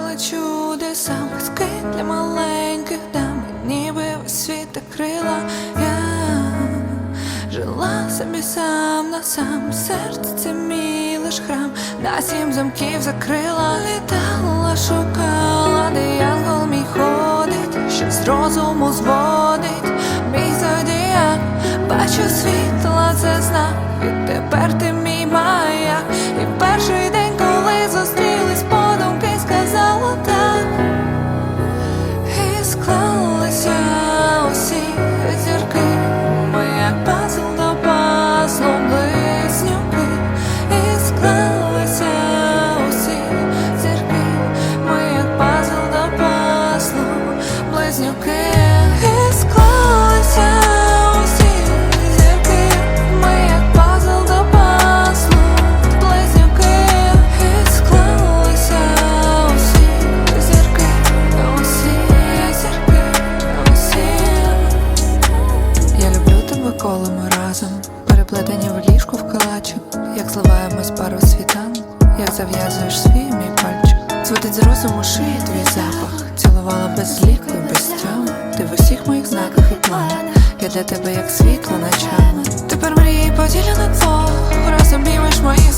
чудеса, казки для маленьких дам, ніби весь світ крила. Я жила собі сам на сам, серце це мій лиш храм, на сім замків закрила, літала, шукала, де янгол мій ходить, що з розуму зводить, мій зодіяк, бачу світла, це знак, і тепер ти мій близнюки, склалися усі зірки, ми як пазл до пазлу близнюки, і склалися усі зірки, усі зірки, усі. Я люблю тебе, коли ми разом, переплетені в ліжку в калачик, як зливаємось пару світан, як зав'язуєш свій мій пальчик. Зводить з розуму шиї твій запах, цілувала без ліку без тьому Ти в усіх моїх знаках і планах. Я для тебе як світло ночами. Тепер мрії поділя на двох, Розумієш мої обіймеш